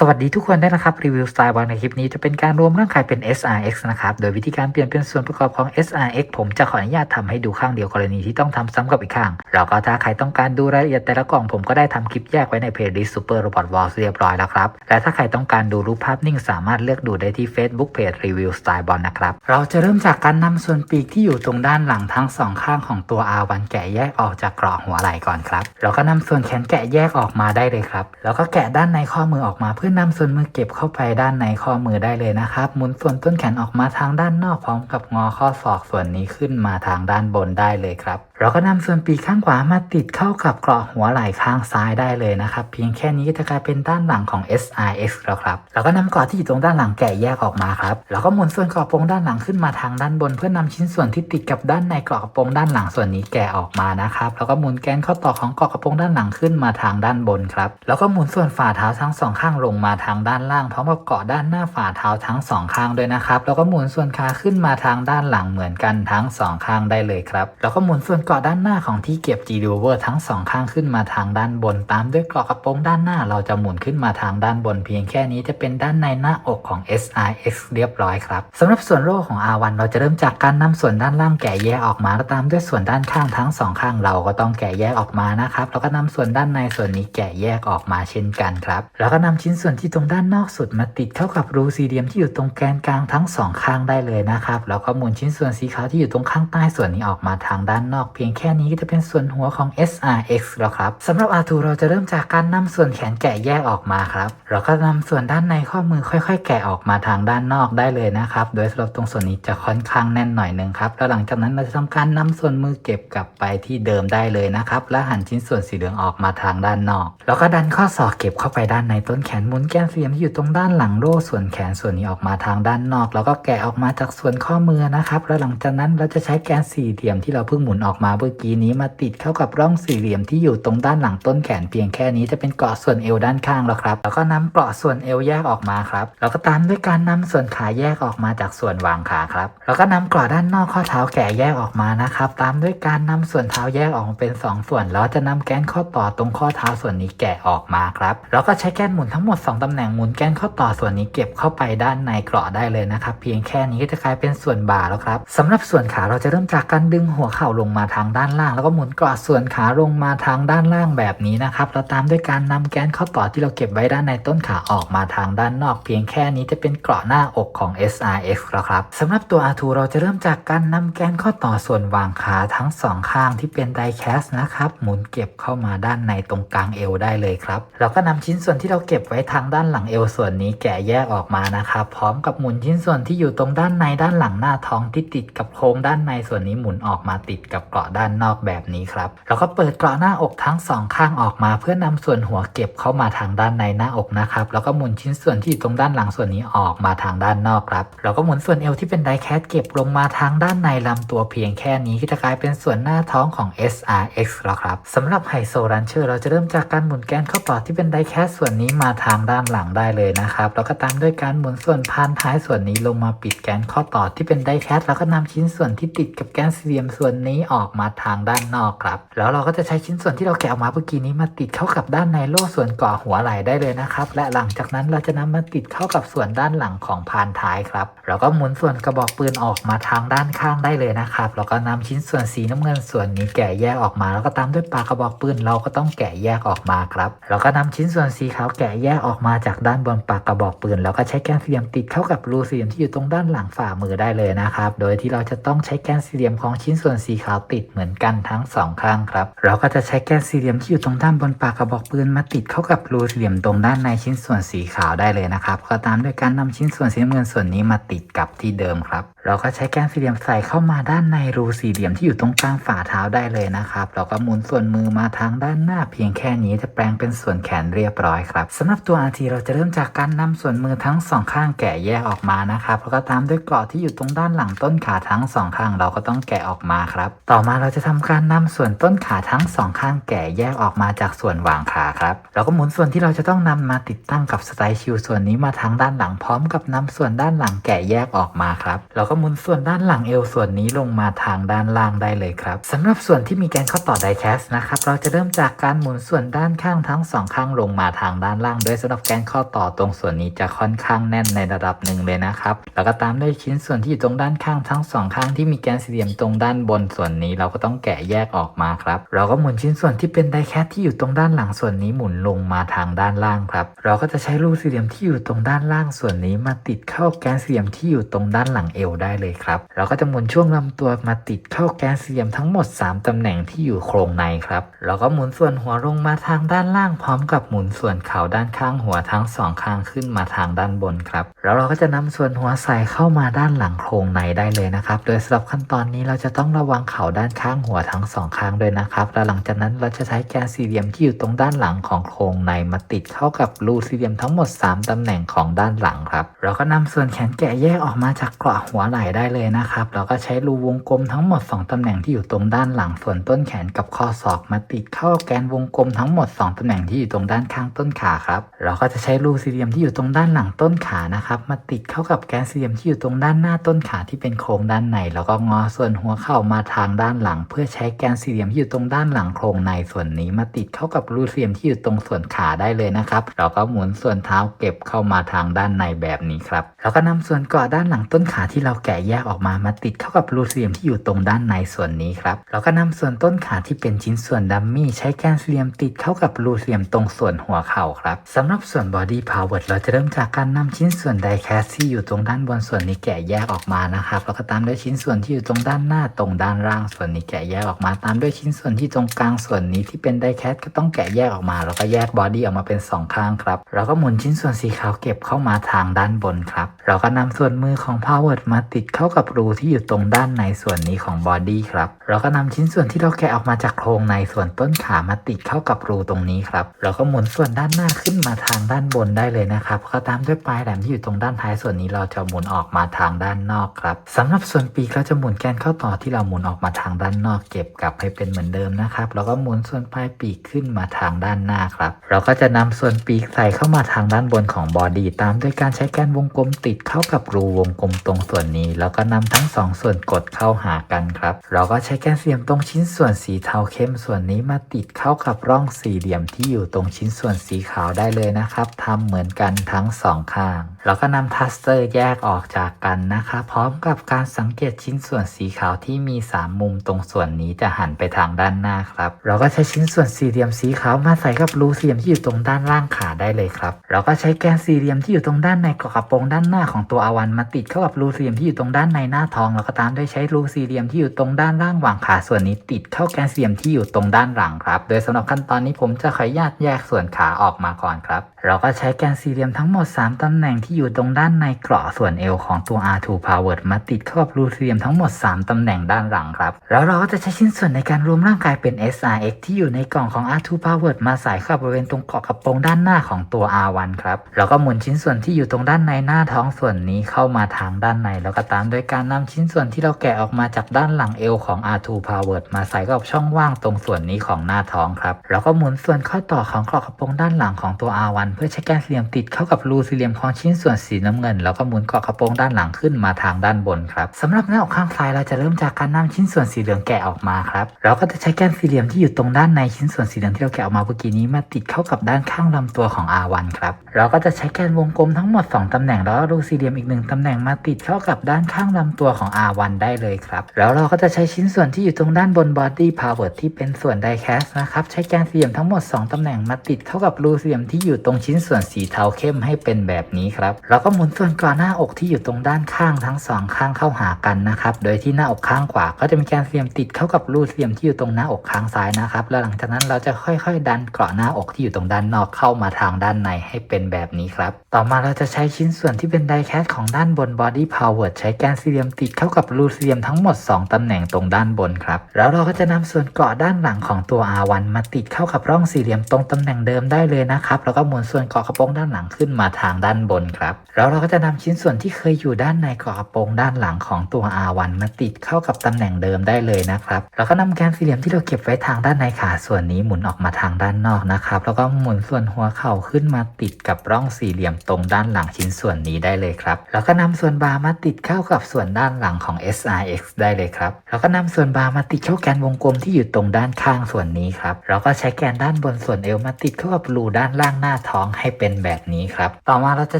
สวัสดีทุกคนได้นะครับ รีวิวสไตล์บอลในคลิปนี้จะเป็นการรวมร่างกายเป็น SRX นะครับ โดยวิธีการเปลี่ยนเป็นส่วนประกอบของ SRX ผมจะขออนุญาตทำให้ดูข้างเดียวกรณีที่ต้องทำซ้ำกับอีกข้าง แล้วก็ถ้าใครต้องการดูรายละเอียดแต่ละกล่องผมก็ได้ทำคลิปแยกไว้ในเพจ List Super Robot Wars เรียบร้อยแล้วครับ และถ้าใครต้องการดูรูปภาพนิ่งสามารถเลือกดูได้ที่ Facebook Page Review Style Ball นะครับ เราจะเริ่มจากการนำส่วนปีกที่อยู่ตรงด้านหลังทั้งสองข้างของตัว R1 แกะแยกออกจากกราะหัวไหล่ก่อนครับ แล้วก็นำส่วนแขนแกะแยกออกมาได้เลยครับ แล้วก็แกะด้านในข้อมือออกมาเพื่อนำส่วนมือเก็บเข้าไปด้านในข้อมือได้เลยนะครับ หมุนส่วนต้นแขนออกมาทางด้านนอกพร้อมกับงอข้อศอกส่วนนี้ขึ้นมาทางด้านบนได้เลยครับเราก็นำส่วนปีกข้างขวามาติดเข้ากับเกราะหัวไหล่ข้างซ้ายได้เลยนะครับ เพียงแค่นี้จะกลายเป็นด้านหลังของ SRX แล้วครับแล้วก็นำเกราะที่อยู่ตรงด้านหลังแกะแยกออกมาครับแล้วก็หมุนส่วนเกราะโปรงด้านหลังขึ้นมาทางด้านบน เพื่อนำชิ้นส่วนที่ติดกับด้านในเกราะกระโปรงด้านหลังส่วนนี้แกะออกมานะครับแล้วก็หมุนแกนข้อต่อของเกราะกระโปรงด้านหลังขึ้นมาทางด้านบนครับแล้วก็หมุนส่วนฝ่าเท้าทั้งสองข้างลงมาทางด้านล่างพร้อมกับเกาะด้านหน้าฝ่าเท้าทั้งสองข้างด้วยนะครับแล้วก็หมุนส่วนขาขึ้นมาทางด้านหลังเหมือนกันทั้งสองข้างได้เลยครับแล้วก็หมุนส่วนเกาะด้านหน้าของที่เก็บ G d o v e r ทั้งสองข้างขึ้นมาทางด้านบน ตามด้วยเกราะกระโปรงด้านหน้าเราจะหมุนขึ้นมาทางด้านบน เพียงแค่นี้จะเป็นด้านในหน้าอกของ SRX เรียบร้อยครับสำหรับส่วนโล่ของ R1 เราจะเริ่มจากการนำส่วนด้านล่างแกะแยกออกมาแล้วตามด้วยส่วนด้านข้างทั้งสองข้างเราก็ต้องแกะแยกออกมานะครับแล้วก็นำส่วนด้านในส่วนนี้แกะแยกออกมาเช่นกันครับแล้วก็นำชิ้นส่วนที่ตรงด้านนอกสุดมาติดเข้ากับรูสี่เหลี่ยมที่อยู่ตรงแกนกลางทั้งสองข้างได้เลยนะครับแล้วก็หมุนชิ้นส่วนสีขาวที่อยู่ตรงข้างใต้ส่วนนี้ออกมาทางด้านนอกเพียงแค่นี้ก็จะเป็นส่วนหัวของ SRX แล้วครับสำหรับ R2 เราจะเริ่มจากการนำส่วนแขนแกะแยกออกมาครับ เราก็นำส่วนด้านในข้อมือค่อย ๆ แกะออกมาทางด้านนอกได้เลยนะครับ โดยสำหรับตรงส่วนนี้จะค่อนข้างแน่นหน่อยหนึ่งครับ แล้วหลังจากนั้นเราจะทำการนำส่วนมือเก็บกลับไปที่เดิมได้เลยนะครับ และหันชิ้นส่วนสีเหลืองออกมาทางด้านนอก แล้วก็ดันข้อศอกเก็บเข้าไปด้านในต้นแขนหมุนแกนเสียมที่อยู่ตรงด้านหลังโล่ส่วนแขนส่วนนี้ออกมาทางด้านนอก แล้วก็แกะออกมาจากส่วนข้อมือนะครับ แล้วหลังจากนั้นเราจะใช้แกนสี่เหลี่ยมที่เราเพิ่งหมุนออกมาาเมื่อกี้นี้มาติดเข้ากับร่องสี่เหลี่ยมที่อยู่ตรงด้านหลังต้นแขนเพียงแค่นี้จะเป็นเกาะส่วนเอวด้านข้างแล้วครับ แล้วก็นำเกาะส่วนเอวแยกออกมาครับแล้วก็ตามด้วยการนำส่วนขาแยกออกมาจากส่วนวางขาครับ แล้วก็นำเกาะด้านนอกข้อเท้าแกะแยกออกมานะครับ ตามด้วยการนำส่วนเท้าแยกออกมาเป็น 2 ส่วน แล้วจะนำแกนข้อต่อตรงข้อเท้าส่วนนี้แกะออกมาครับแล้วก็ใช้แกนหมุนทั้งหมด 2ตำแหน่งหมุนแกนข้อต่อส่วนนี้เก็บเข้าไปด้านในเกราะได้เลยนะครับ เพียงแค่นี้ก็จะกลายเป็นส่วนบ่าแล้วครับสำหรับส่วนขาเราจะเริ่มจากการดึงหัวเข่าลงมาทางด้านล่าง แล้วก็หมุนเกราะส่วนขาลงมาทางด้านล่างแบบนี้นะครับแล้วตามด้วยการนำแกนข้อต่อที่เราเก็บไว้ด้านในต้นขาออกมาทางด้านนอกเพียงแค่นี้จะเป็นเกราะหน้าอกของ SRX แล้วครับสำหรับตัว R2 เราจะเริ่มจากการนำแกนข้อต่อส่วนวางขาทั้งสองข้างที่เป็นไดแคสนะครับหมุนเก็บเข้ามาด้านในตรงกลางเอวได้เลยครับเราก็นำชิ้นส่วนที่เราเก็บไว้ทางด้านหลังเอวส่วนนี้แกะแยกออกมานะครับพร้อมกับหมุนชิ้นส่วนที่อยู่ตรงด้านในด้านหลังหน้าท้องที่ติดกับโครงด้านในส่วนนี้หมุนออกมาติดกับเกราะด้านนอกแบบนี้ครับ แล้วก็เปิดเกราะหน้าอกทั้งสองข้างออกมา เพื่อนำส่วนหัวเก็บเข้ามาทางด้านในหน้าอกนะครับ แล้วก็หมุนชิ้นส่วนที่อยู่ตรงด้านหลังส่วนนี้ออกมาทางด้านนอกครับ แล้วก็หมุนส่วนเอวที่เป็นไดแคสเก็บลงมาทางด้านในลำตัวเพียงแค่นี้ก็จะกลายเป็นส่วนหน้าท้องของ SRX แล้วครับสำหรับไฮโซรันเชอร์เราจะเริ่มจากการหมุนแกนเข้าต่อที่เป็นไดแคสส่วนนี้มาทางด้านหลังได้เลยนะครับ แล้วก็ตามด้วยการหมุนส่วนพานท้ายส่วนนี้ลงมาปิดแกนข้อต่อที่เป็นไดแคสแล้วก็นำชิ้นส่วนที่ติดกับแกนสี่เหลี่ยมส่วนนี้ออกมาทางด้านนอกครับ แล้วเราก็จะใช้ชิ้นส่วนที่เราแกะออกมาเมื่อกี้นี้มาติดเข้ากับด้านในโล่ส่วนก่อหัวไหล่ได้เลยนะครับ และหลังจากนั้นเราจะนำมาติดเข้ากับส่วนด้านหลังของพานท้ายครับแล้วก็หมุนส่วนกระบอกปืนออกมาทางด้านข้างได้เลยนะครับแล้วก็นำชิ้นส่วนสีน้ำเงินส่วนนี้แกะแยกออกมา แล้วก็ตามด้วยปากกระบอกปืนเราก็ต้องแกะแยกออกมาครับแล้วก็นำชิ้นส่วนสีขาวแกะแยกออกมาจากด้านบนปากกระบอกปืน แล้วก็ใช้แกนสี่เหลี่ยมติดเข้ากับรูสี่เหลี่ยมที่อยู่ตรงด้านหลังฝ่ามือได้เลยนะครับโดยที่เราจะต้องใช้แกนสี่เหลี่ยมของชิ้นส่วนสีขาวติดเหมือนกันทั้งสองข้างครับ เราก็จะใช้แกนสี่เหลี่ยมที่อยู่ตรงด้านบนปากกระบอกปืนมาติดเข้ากับรูสี่เหลี่ยมตรงด้านในชิ้นส่วนสีขาวได้เลยนะครับ ก็ตามด้วยการนำชิ้นส่วนสีน้ำเงินส่วนนี้มาติดกับที่เดิมครับ เราก็ใช้แกนสี่เหลี่ยมใส่เข้ามาด้านในรูสี่เหลี่ยมที่อยู่ตรงกลางฝ่าเท้าได้เลยนะครับเราก็หมุนส่วนมือมาทางด้านหน้า เพียงแค่นี้จะแปลงเป็นส่วนแขนเรียบร้อยครับสำหรับตัว RT เราจะเริ่มจากการนำส่วนมือทั้งสองข้างแกะแยกออกมานะครับแล้วก็ตามด้วยเกราะที่อยู่ตรงด้านหลังต้นขาทั้งสองข้างเราก็ต้องแกะออกมาครับ ต่อมาเราจะทำการนำส่วนต้นขาทั้งสองข้างแก่แยกออกมาจากส่วนหว่างขาครับเราก็หมุนส่วนที่เราจะต้องนำมาติดตั้งกับสไตล์ชิวส่วนนี้มาทางด้านหลังพร้อมกับนำส่วนด้านหลังแก่แยกออกมาครับเราก็หมุนส่วนด้านหลังเอวส่วนนี้ลงมาทางด้านล่างได้เลยครับสำหรับส่วนที่มีแกนข้อต่อไดแคสนะครับเราจะเริ่มจากการหมุนส่วนด้านข้างทั้งสองข้างลงมาทางด้านล่างโดยสำหรับแกนข้อต่อตรงส่วนนี้จะค่อนข้างแน่นในระดับหนึ่งเลยนะครับแล้วก็ตามด้วยชิ้นส่วนที่อยู่ตรงด้านข้างทั้งสองข้างที่มีแกนสี่เหลี่ยมตรงด้านบนส่วนนี้เราก็ต้องแกะแยกออกมาครับ เราก็หมุนชิ้นส่วนที่เป็นไดแคสที่อยู่ตรงด้านหลังส่วนนี้หมุนลงมาทางด้านล่างครับ เราก็จะใช้รูสี่เหลี่ยมที่อยู่ตรงด้านล่างส่วนนี้มาติดเข้าแกนสี่เหลี่ยมที่อยู่ตรงด้านหลังเอวได้เลยครับ เราก็จะหมุนช่วงลำตัวมาติดเข้าแกนสี่เหลี่ยมทั้งหมด 3ตำแหน่งที่อยู่โครงในครับ เราก็หมุนส่วนหัวลงมาทางด้านล่างพร้อมกับหมุนส่วนเข่าด้านข้างหัวทั้งสองข้างขึ้นมาทางด้านบนครับ แล้วเราก็จะนำส่วนหัวใส่เข้ามาด้านหลังโครงในได้เลยนะครับ โดยสำหรับขั้นตอนนี้เราจะต้องระวังเข่าด้านข้างหัวทั้งสองข้างด้วยนะครับแล้วหลังจากนั้นเราจะใช้แกนสี่เหลี่ยมที่อยู่ตรงด้านหลังของโครงในมาติดเข้ากับรูสี่เหลี่ยมทั้งหมด 3ตำแหน่งของด้านหลังครับ เราก็นำส่วนแขนแกะแยกออกมาจากเกราะหัวไหล่ได้เลยนะครับเราก็ใช้รูวงกลมทั้งหมด 2ตำแหน่งที่อยู่ตรงด้านหลังส่วนต้นแขนกับข้อศอกมาติดเข้าแกนวงกลมทั้งหมด 2ตำแหน่งที่อยู่ตรงด้านข้างต้นขาครับเราก็จะใช้รูสี่เหลี่ยมที่อยู่ตรงด้านหลังต้นขานะครับมาติดเข้ากับแกนสี่เหลี่ยมที่อยู่ตรงด้านหน้าต้นขาที่เป็นโครงด้านใน แล้วก็งอส่วนหัวเข่ามาทางด้านหลัง เพื่อใช้แกนสี่เหลี่ยมที่อยู่ตรงด้านหลังโครงในส่วนนี้มาติดเข้ากับรูสี่เหลี่ยมที่อยู่ตรงส่วนขาได้เลยนะครับ เราก็หมุนส่วนเท้าเก็บเข้ามาทางด้านในแบบนี้ครับ เราก็นำส่วนเกาะด้านหลังต้นขาที่เราแกะแยกออกมามาติดเข้ากับรูสี่เหลี่ยมที่อยู่ตรงด้านในส่วนนี้ครับเราก็นำส่วนต้นขาที่เป็นชิ้นส่วนดัมมี่ใช้แกนสี่เหลี่ยมติดเข้ากับรูสี่เหลี่ยมตรงส่วนหัวเข่าครับสำหรับส่วนบอดี้พาวเวอร์เราจะเริ่มจากการนำชิ้นส่วนไดแคสที่อยู่ตรงด้านบนส่วนนี้แกะแยกออกมานะครับแล้วก็ตามด้วยชิ้นส่วนที่อยู่ตรงด้านหน้าตรงด้านล่างส่วนนี้แกะแยกออกมา ตามด้วยชิ้นส่วนที่ตรงกลางส่วนนี้ที่เป็นไดแคสก็ต้องแกะแยกออกมา แล้วก็แยกบอดี้ออกมาเป็นสองข้างครับเราก็หมุนชิ้นส่วนสีขาวเก็บเข้ามาทางด้านบนครับเราก็นำส่วนมือของพาวเวอร์มาติดเข้ากับรูที่อยู่ตรงด้านในส่วนนี้ของบอดี้ครับ เราก็นำชิ้นส่วนที่เราแกะออกมาจากโครงในส่วนต้นขามาติดเข้ากับรูตรงนี้ครับ เราก็หมุนส่วนด้านหน้าขึ้นมาทางด้านบนได้เลยนะครับ ก็ตามด้วยปลายแหลมที่อยู่ตรงด้านท้ายส่วนนี้เราจะหมุนออกมาทางด้านนอกครับสำหรับส่วนปีกเราจะหมุนแกนเข้าต่อที่เราหมุนออกมาทางด้านนอก เก็บกลับให้เป็นเหมือนเดิมนะครับแล้วก็หมุนส่วนปลายปีกขึ้นมาทางด้านหน้าครับ เราก็จะนำส่วนปีกใส่เข้ามาทางด้านบนของบอดี้ตามด้วยการใช้แกนวงกลมติดเข้ากับรูวงกลมตรงส่วนนี้ แล้วก็นำทั้งสองส่วนกดเข้าหากันครับ เราก็ใช้แกนเสียมตรงชิ้นส่วนสีเทาเข้มส่วนนี้มาติดเข้ากับร่องสี่เหลี่ยมที่อยู่ตรงชิ้นส่วนสีขาวได้เลยนะครับทำเหมือนกันทั้งสองข้างเราก็นำทัสเตอร์แยกออกจากกันนะคะพร้อมกับการสังเกตชิ้นส่วนสีขาวที่มี 3 มุมตรงส่วนนี้จะหันไปทางด้านหน้าครับ เราก็ใช้ชิ้นส่วนสี่เหลี่ยมสีขาวมาใส่กับรูสี่เหลี่ยมที่อยู่ตรงด้านล่างขาได้เลยครับ เราก็ใช้แกนสี่เหลี่ยมที่อยู่ตรงด้านในกระโปรงด้านหน้าของตัวอาวันมาติดเข้ากับรูสี่เหลี่ยมที่อยู่ตรงด้านในหน้าท้อง แล้วก็ตามด้วยใช้รูสี่เหลี่ยมที่อยู่ตรงด้านล่างหว่างขาส่วนนี้ติดเข้าแกนสี่เหลี่ยมที่อยู่ตรงด้านหลังครับ โดยสำหรับขั้นตอนนี้ผมจะขออนุญาตแยกส่วนขาออกมาก่อนครับ เราก็ใช้แกนสี่เหลี่ยมทั้งหมด 3ตำแหน่งที่อยู่ตรงด้านในเกราะส่วนเอวของตัว R2 Power มาติดเข้ากับรูสี่เหลี่ยมทั้งหมด 3ตำแหน่งด้านหลังครับ แล้วเราก็จะใช้ชิ้นส่วนในการรวมร่างกายเป็น SRX ที่อยู่ในกล่องของ R2 Power มาใส่เข้าบริเวณตรงเกาะกระโปรงด้านหน้าของตัว R1 ครับ แล้วก็หมุนชิ้นส่วนที่อยู่ตรงด้านในหน้าท้องท้องส่วนนี้เข้ามาทางด้านใน แล้วก็ตามโดยการนำชิ้นส่วนที่เราแกะออกมาจากด้านหลังเอวของ R2 Power มาใส่กับช่องว่างตรงส่วนนี้ของหน้าท้องครับ แล้วก็หมุนส่วนข้อต่อของกราะกระโปรงด้านหลังของตัว R1 เพื่อใช้แกนสี่เหลี่ยมติดเข้ากับรูสี่เหลี่ยมของชิ้นส่วนสีน้ำเงิน แล้วก็หมุนกราะกระโปรงด้านหลังขึ้นมาทางด้านบนครับสำหรับหน้าอกข้างซ้ายเราจะเริ่มจากการนำชิ้นส่วนสีเหลืองแกะออกมาครับเราก็จะใช้แกนสี่เหลี่ยมที่อยู่ตรงด้านในชิ้นส่วนสีเหลืองที่เราแกะออกมาเมื่อกี้นี้มาติดเข้ากับด้านข้างลำตัวของ R1 ครับเราก็จะใช้แกนวงกลมทั้งหมด 2ตำแหน่งแล้วรูสี่เหลี่ยมอีกหนึ่งตำแหน่งมาติดเข้ากับด้านข้างลำตัวของ R1 ได้เลยครับ แล้วเราก็จะใช้ชิ้นส่วนที่อยู่ตรงด้านบน body power ที่เป็นส่วน die cast นะครับ ใช้แกนสี่เหลี่ยมทั้งหมด 2ตำแหน่งมาติดเข้ากับรูสี่เหลี่ยมที่อยู่ตรงชิ้นส่วนสีเทาเข้มให้เป็นแบบนี้ครับเราก็หมุนส่วนก่อนหน้าอกที่อยู่ตรงด้านข้างทั้งสองข้างเข้าหากันนะครับ โดยที่หน้าอกข้างขวาก็จะมีแกนสี่เหลี่ยมติดเข้ากับรูสี่เหลี่ยมที่อยู่ตรงหน้าอกข้างซ้ายนะครับ แล้วหลังจากนั้นเราจะค่อยๆ ดันเกราะหน้าอกที่อยู่ตรงด้านนอกเข้ามาทางด้านในให้เป็นแบบนี้ครับ ต่อมาเราจะใช้ชิ้นส่วนที่เป็นไดแคสของด้านบน body power ใช้แกนสี่เหลี่ยมติดเข้ากับรูสี่เหลี่ยมทั้งหมด 2 ตำแหน่งตรงด้านบนครับ แล้วเราก็จะนำส่วนเกาะด้านหลังของตัว R1 มาติดเข้ากับร่องสี่เหลี่ยมตรงตำแหน่งเดิมได้เลยนะครับ แล้วก็หมุนส่วนเกาะกระโปรงด้านหลังขึ้นมาทางด้านบนครับ แล้วเราก็จะนำชิ้นส่วนที่เคยอยู่ด้านในเกาะกระโปรงด้านหลังของตัว R1 มาติดเข้ากับตำแหน่งเดิมได้เลยนะครับ แล้วก็นำแกนสี่เหลี่ยมที่เราเก็บไว้ทางด้านในขาส่วนนี้หมุนออกมาทางด้านนอกนะครับ แล้วก็หมุนส่วนหัวเข่าขึ้นมาติดกับร่องสี่เหลี่ยมตรงด้านหลังชิ้นส่วนนี้ได้เลยครับแล้วก็นำส่วนบาร์มาติดเข้ากับส่วนด้านหลังของ SRX ได้เลยครับแล้วก็นำส่วนบาร์มาติดเข้าแกนวงกลมที่อยู่ตรงด้านข้างส่วนนี้ครับแล้วก็ใช้แกนด้านบนส่วนเอวมาติดเข้ากับรูด้านล่างหน้าท้องให้เป็นแบบนี้ครับต่อมาเราจะ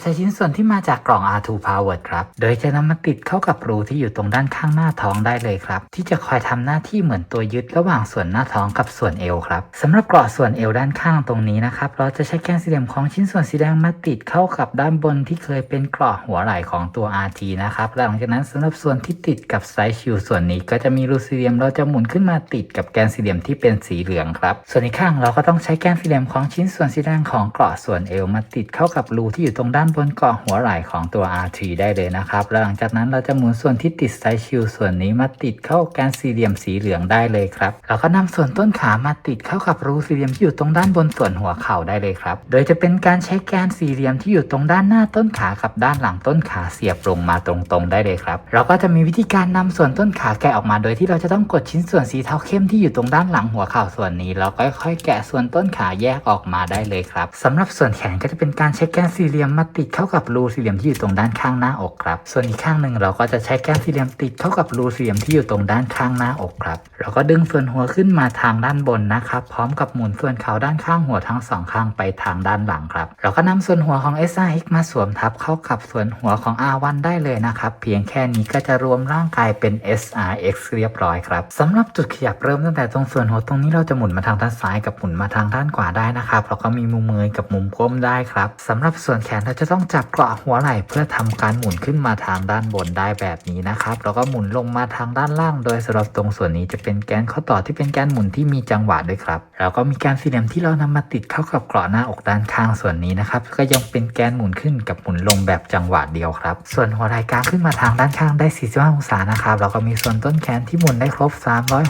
ใช้ชิ้นส่วนที่มาจากกล่อง R2 Power ครับโดยจะนำมาติดเข้ากับรูที่อยู่ตรงด้านข้างหน้าท้องได้เลยครับที่จะคอยทำหน้าที่เหมือนตัวยึดระหว่างส่วนหน้าท้องกับส่วนเอวครับสำหรับเกราะส่วนเอวด้านข้างตรงนี้นะครับเราจะใช้แกนสี่เหลี่ยมของชิ้นส่วนสีแดงมาติดเข้ากับด้านบนที่เคยเป็นเกราะหัวไหล่ของตัว RT นะครับหลังจากนั้นสำหรับส่วนที่ติดกับไซส์ชิวส่วนนี้ก็จะมีรูสี่เหลี่ยมเราจะหมุนขึ้นมาติดกับแกนสี่เหลี่ยมที่เป็นสีเหลืองครับส่วนอีกข้างเราก็ต้องใช้แกนสี่เหลี่ยมของชิ้นส่วนสีแดงของกราะส่วนเอวมาติดเข้ากับรูที่อยู่ตรงด้านบนกราะหัวไหล่ของตัว RT ได้เลยนะครับแล้วหลังจากนั้นเราจะหมุนส่วนที่ติดไซส์ชิวส่วนนี้มาติดเข้าแกนสี่เหลี่ยมสีเหลืองได้เลยครับแล้วก็นำส่วนต้นขามาติดเข้ากับรูสี่เหลี่ยมที่อยู่ตรงด้านบนส่วนหัวเข่าได้เลยครับโดยจะเป็นการใช้แกนสี่เหลี่ยมที่อยู่ตรงด้านหน้าต้นขากับด้านหลังต้นขาเสียบลงมาตรงๆได้เลยครับ เราก็จะมีวิธีการนำส่วนต้นขาแกะออกมาโดยที่เราจะต้องกดชิ้นส่วนสีเทาเข้มที่อยู่ตรงด้านหลังหัวเข่าส่วนนี้แล้วก็ค่อยๆแกะส่วนต้นขาแยกออกมาได้เลยครับสำหรับส่วนแขนก็จะเป็นการใช้แกนสี่เหลี่ยมมาติดเข้ากับรูสี่เหลี่ยมที่อยู่ตรงด้านข้างหน้าอกครับ ส่วนอีกข้างหนึ่งเราก็จะใช้แกนสี่เหลี่ยมติดเข้ากับรูสี่เหลี่ยมที่อยู่ตรงด้านข้างหน้าอกครับ เราก็ดึงส่วนหัวขึ้นมาทางด้านบนนะครับ พร้อมกับหมุนส่วนเขาด้านข้างหัวทั้งสองข้างไปทางด้านหลังครับ เราก็นำส่วนหัวของ SRX มาสวมทับเข้ากับับส่วนหัวของ R1 ได้เลยนะครับ เพียงแค่นี้ก็จะรวมร่างกายเป็น SRX เรียบร้อยครับสำหรับจุดขยับเริ่มตั้งแต่ตรงส่วนหัวตรงนี้เราจะหมุนมาทางด้านซ้ายกับหมุนมาทางด้านขวาได้นะครับแล้วก็มีมุมมือกับมุมก้มได้ครับสำหรับส่วนแขนเราจะต้องจับเกาะหัวไหล่เพื่อทำการหมุนขึ้นมาทางด้านบนได้แบบนี้นะครับแล้วก็หมุนลงมาทางด้านล่าง โดยสำหรับตรงส่วนนี้จะเป็นแกนข้อต่อที่เป็นแกนหมุนที่มีจังหวะด้วยครับแล้วก็มีแการสี่เหลี่ยมที่เรานำมาติดเข้ากับเกราะหน้าอกด้านข้างส่วนนี้นะครับก็ยังเป็นแกนหมุนขึ้นกับหมุนลงแบบจังหวะเดียวครับ ส่วนหัวไหล่กลางขึ้นมาทางด้านข้างได้ 45 องศานะครับแล้วก็มีส่วนต้นแขนที่หมุนได้ครบ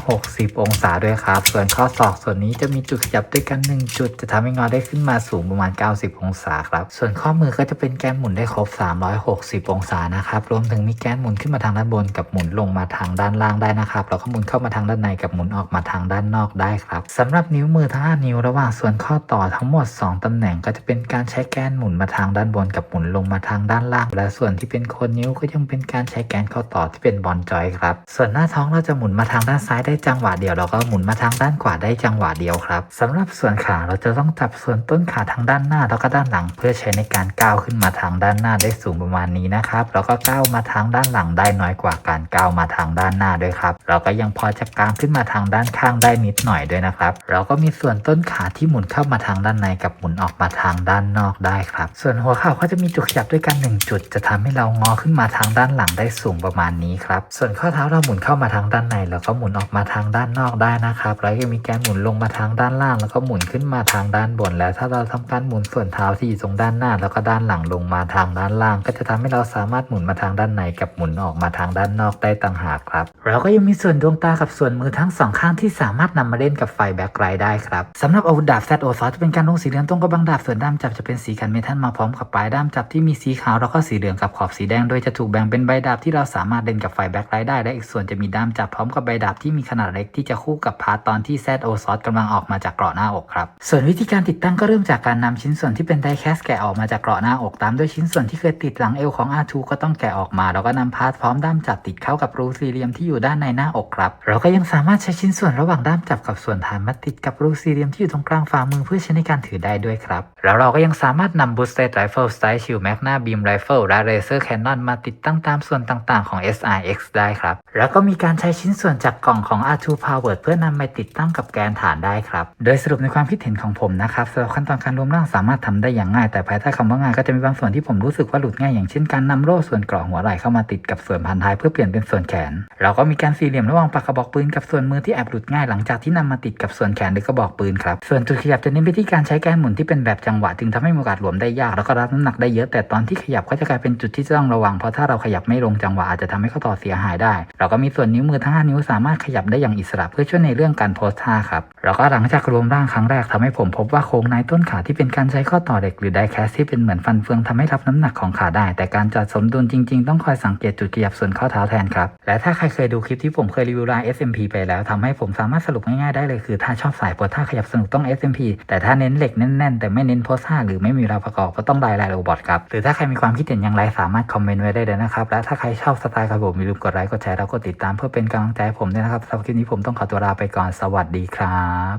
360 องศาด้วยครับ ส่วนข้อศอกส่วนนี้จะมีจุดขยับด้วยกัน 1 จุด จะทำให้งอได้ขึ้นมาสูงประมาณ 90 องศาครับส่วนข้อมือก็จะเป็นแกนหมุนได้ครบ 360 องศานะครับรวมถึงมีแกนหมุนขึ้นมาทางด้านบนกับหมุนลงมาทางด้านล่างได้นะครับแล้วก็หมุนเข้ามาทางด้านในกับหมุนออกมาทางด้านนอกได้ครับสำหรับนิ้วมือทั้ง5นิ้วระหว่างส่วนข้อต่อทั้งหมด 2ตำแหน่งก็จะเป็นการใช้แกนหมุนมาทางด้านบนกับหมุนลงมาทางางด้านล่าง และส่วนที่เป็นโคนนิ้วก็ยังเป็นการใช้แกนเข้อต่อที่เป็นบอลจอยครับ ส่วนหน้าท้องเราจะหมุนมาทางด้านซ้ายได้จังหวะเดียวแล้วก็หมุนมาทางด้านขวาได้จังหวะเดียวครับสำหรับส่วนขาเราจะต้องจับส่วนต้นขาทางด้านหน้าแล้วก็ด้านหลัง เพื่อใช้ในการก้าวขึ้นมาทางด้านหน้าได้สูงประมาณนี้นะครับแล้วก็ก้าวมาทางด้านหลังได้น้อยกว่าการก้าวมาทางด้านหน้าด้วยครับเราก็ยังพอจะกางขึ้นมาทางด้านข้างได้นิดหน่อยด้วยนะครับ เราก็มีส่วนต้นขาที่หมุนเข้ามาทางด้านในกับหมุนออกมาทางด้านนอกได้ครับ ส่วนหัวเข่าก็จะมีจุดขยับด้วยกัน 1 จุดจะทำให้เรางอขึ้นมาทางด้านหลังได้สูงประมาณนี้ครับ ส่วนข้อเท้าเราหมุนเข้ามาทางด้านในแล้วก็หมุนออกมาทางด้านนอกได้นะครับแล้วก็มีการหมุนลงมาทางด้านล่าง แล้วก็หมุนขึ้นมาทางด้านบน แล้วถ้าเราทำการหมุนส่วนเท้าที่อยู่ตรงด้านหน้า แล้วก็ด้านหลังลงมาทางด้านล่าง ก็จะทำให้เราสามารถหมุนมาทางด้านในกับหมุนออกมาทางด้านนอกได้ต่างหากครับ เราก็ยังมีส่วนดวงตากับส่วนมือทั้งสองข้างที่สามารถนำมาเล่นกับไฟแบ็คไลท์ได้ครับสำหรับอาวุธดาบแซดโอซอจะเป็นการลงสีเหลืองตรงกระบังดาบส่วนด้ามจับจะเป็นสีกันเมทัลมาพร้อมกับปลายด้ามจับที่มีสีขาวแล้วก็สีเหลืองกับขอบสีแดง โดยจะถูกแบ่งเป็นใบดาบที่เราสามารถเล่นกับไฟแบ็คไลท์ได้ และอีกส่วนจะมีด้ามจับพร้อมกับใบดาบที่มีขนาดเล็กที่จะคู่กับพาร์ตตอนที่แซดโอซอกำลังออกมาจากเกราะหน้าอกครับ ส่วนวิธีการติดตั้งก็เริ่มจากการนำชิ้นส่วนที่เป็นไดแคสแกะออกมาจากเกราะหน้าอกตามด้วยชิ้นส่วนที่เคยติดหลังเอวของ R2 ก็ต้องแกะออกมาแล้วก็นำพาร์ตพร้อมด้ามจับติดเข้ากับรูสี่เหลี่ยมที่อยู่ด้านในหน้าอกครับ เราก็ยังสามารถใช้ชิ้นส่วนระหว่างด้ามจับกับส่วนฐานมาติดกับรูสี่เหลี่ยมที่อยู่ตรงกลางฝ่ามือเพื่อใช้ในการถือได้ด้วยครับ แล้วเราก็ยังสามารถนำ Boosted Rifle Style Shield Magna Beam Rifle แบีมไรเฟิลและ Laser Cannon มาติดตั้งตามส่วนต่างๆของ SRX ได้ครับ แล้วก็มีการใช้ชิ้นส่วนจากกล่องของ R2 Power เพื่อนำไปติดตั้งกับแกนฐานได้ครับ โดยสรุปในความคิดเห็นของผมนะครับสำหรับขั้นตอนการรวมร่างสามารถทำได้อย่างง่าย แต่ภายใต้คำว่าง่ายก็จะมีบางส่วนที่ผมรู้สึกว่าหลุดง่ายอย่างเช่นการนำโล่ส่วนเกราะหัวไหล่เข้ามาติดกับส่วนพันท้ายเพื่อเปลี่ยนเป็นส่วนแขน เราก็มีการสี่เหลี่ยมระหว่างปากกระบอกปืนกับส่วนมือที่แอบหลุดง่ายหลังจากที่นำมาติดกับส่วนแขนหรือกระบอกปืนครับส่วนจุดขยับจะเน้นไปที่การใช้แกนหมุนที่เป็นแบบจังหวะจึงทำให้มีโอกาสหลวมได้ยากแล้วก็รับน้ำหนักได้เยอะแต่ตอนที่ขยับก็จะกลายเป็นจุดที่จะต้องระวัง เพราะถ้าเราขยับไม่ลงจังหวะอาจจะทำให้ข้อต่อเสียหายได้ เราก็มีส่วนนิ้วมือทั้ง5นิ้วสามารถขยับได้อย่างอิสระเพื่อช่วยในเรื่องการโพสท่าครับแล้วก็หลังจากรวมร่างครั้งแรกทำให้ผมพบว่าโครงในต้นขาที่เป็นการใช้ข้อต่อเหล็กหรือไดแคสที่เป็นเหมือนฟันเฟืองทำให้รับน้ำหนักของขาได้ แต่การจัดสมดุลจริง ๆ ต้องคอยสังเกตจุดขยับส่วนข้อเท้าแทนครับและถ้าใครเคยดูคลิปที่ผมเคยรีวิวลาย SMP ไปแล้วทำให้ผมสามารถสรุปง่ายๆได้เลยคือถ้าชอบสายปวดท่าขยับสนุกต้อง SMP แต่ถ้าเน้นเหล็กแน่นๆแต่ไม่เน้นโพสท่าหรือไม่มีราวประกอบก็ต้องลายลายโรบอทครับหรือถ้าใครมีความคิดเห็นอย่างไรสามารถคอมเมนต์ไว้ได้เลยนะครับ และถ้าใครชอบสไตล์ครับผมอย่าลืมกดไลค์กดแชร์แล้วกดติดตามเพื่อเป็นกำลังใจให้ผมด้วยนะครับสำหรับคลิปนี้ผมต้องขอตัวลาไปก่อนสวัสดีครับ